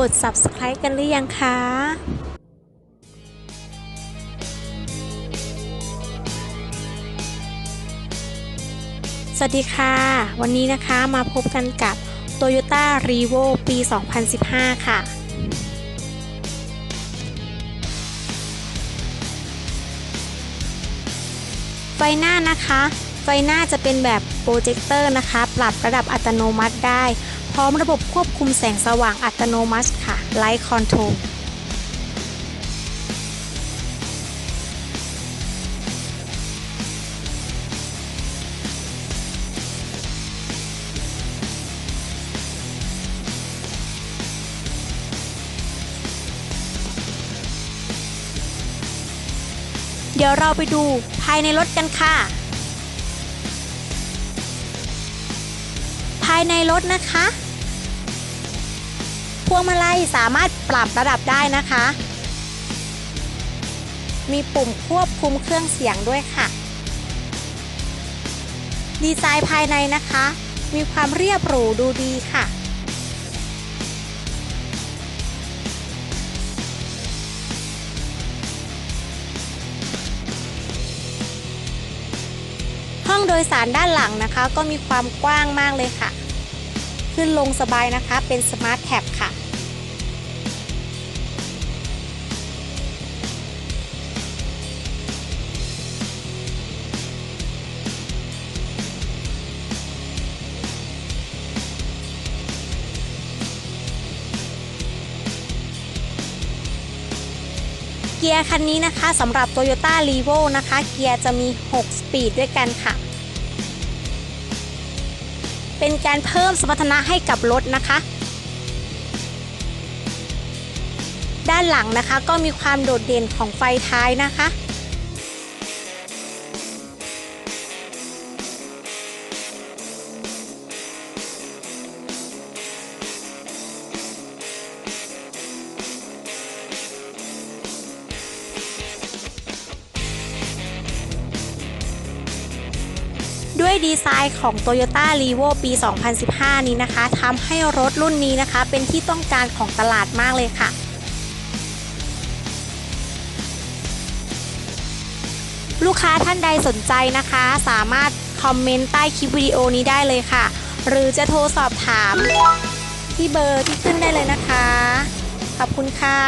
กด subscribe กันหรือยังคะสวัสดีค่ะ วันนี้นะคะมาพบกันกับ Toyota r e v o ปี 2015 ค่ะ ไฟหน้านะคะ ไฟหน้าจะเป็นแบบโปรเจคเตอร์นะคะ ปรับระดับอัตโนมัติได้ พร้อมระบบควบคุมแสงสว่างอัตโนมัติค่ะ Light Control เดี๋ยวเราไปดูภายในรถกันค่ะายในรถนะคะ พวงมาลัยสามารถปรับระดับได้นะคะ มีปุ่มควบคุมเครื่องเสียงด้วยค่ะ ดีไซน์ภายในนะคะ มีความเรียบหรูดูดีค่ะห้องโดยสารด้านหลังนะคะ ก็มีความกว้างมากเลยค่ะ ขึ้นลงสบายนะคะ เป็นสมาร์ทแท็บค่ะ เกียร์คันนี้นะคะสำหรับ Toyota r e v o นะคะ เกียร์จะมี 6 สปีดด้วยกันค่ะ เป็นการเพิ่มสมรรถนะให้กับรถนะคะ ด้านหลังนะคะก็มีความโดดเด่นของไฟท้ายนะคะ ด้วยดีไซน์ของ Toyota r e v o ปี 2015 นี้นะคะทำให้รถรุ่นนี้นะคะ เป็นที่ต้องการของตลาดมากเลยค่ะ ลูกค้าท่านใดสนใจนะคะ สามารถคอมเมนต์ใต้คลิปวิดีโอนี้ได้เลยค่ะ หรือจะโทรสอบถามที่เบอร์ที่ขึ้นได้เลยนะคะ ขอบคุณค่ะ